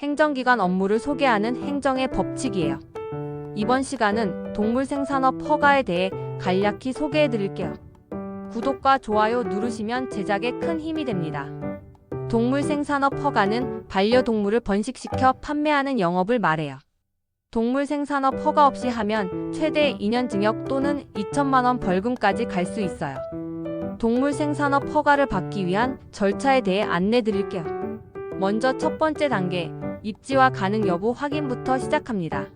행정기관 업무를 소개하는 행정의 법칙이에요. 이번 시간은 동물 생산업 허가에 대해 간략히 소개해 드릴게요. 구독과 좋아요 누르시면 제작에 큰 힘이 됩니다. 동물 생산업 허가는 반려동물을 번식시켜 판매하는 영업을 말해요. 동물 생산업 허가 없이 하면 최대 2년 징역 또는 2천만 원 벌금까지 갈 수 있어요. 동물 생산업 허가를 받기 위한 절차에 대해 안내 드릴게요. 먼저 첫 번째 단계, 입지와 가능 여부 확인부터 시작합니다.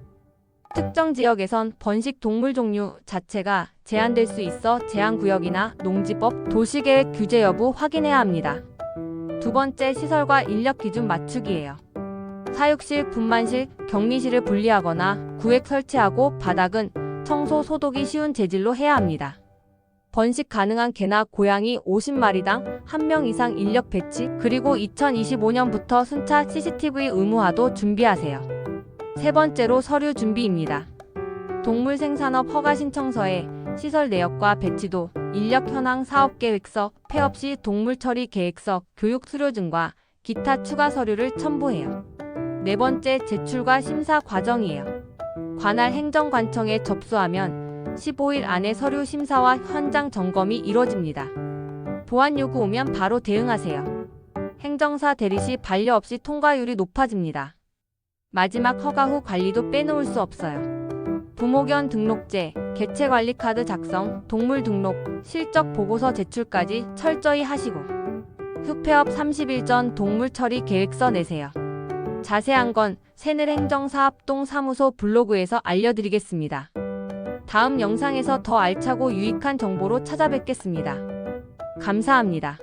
특정 지역에선 번식 동물 종류 자체가 제한될 수 있어 제한구역이나 농지법, 도시계획 규제 여부 확인해야 합니다. 두 번째 시설과 인력 기준 맞추기예요. 사육실, 분만실, 격리실을 분리하거나 구획 설치하고 바닥은 청소, 소독이 쉬운 재질로 해야 합니다. 번식 가능한 개나 고양이 50마리당 1명 이상 인력 배치, 그리고 2025년부터 순차 CCTV 의무화도 준비하세요. 세 번째로 서류 준비입니다. 동물 생산업 허가 신청서에 시설 내역과 배치도, 인력 현황 사업 계획서, 폐업 시 동물 처리 계획서, 교육 수료증과 기타 추가 서류를 첨부해요. 네 번째 제출과 심사 과정이에요. 관할 행정관청에 접수하면 15일 안에 서류 심사와 현장 점검이 이루어집니다. 보안 요구 오면 바로 대응하세요. 행정사 대리 시 반려 없이 통과율이 높아집니다. 마지막 허가 후 관리도 빼놓을 수 없어요. 부모견 등록제, 개체 관리 카드 작성, 동물 등록, 실적 보고서 제출까지 철저히 하시고 흡폐업 30일 전 동물 처리 계획서 내세요. 자세한 건 새늘 행정사업동 사무소 블로그에서 알려드리겠습니다. 다음 영상에서 더 알차고 유익한 정보로 찾아뵙겠습니다. 감사합니다.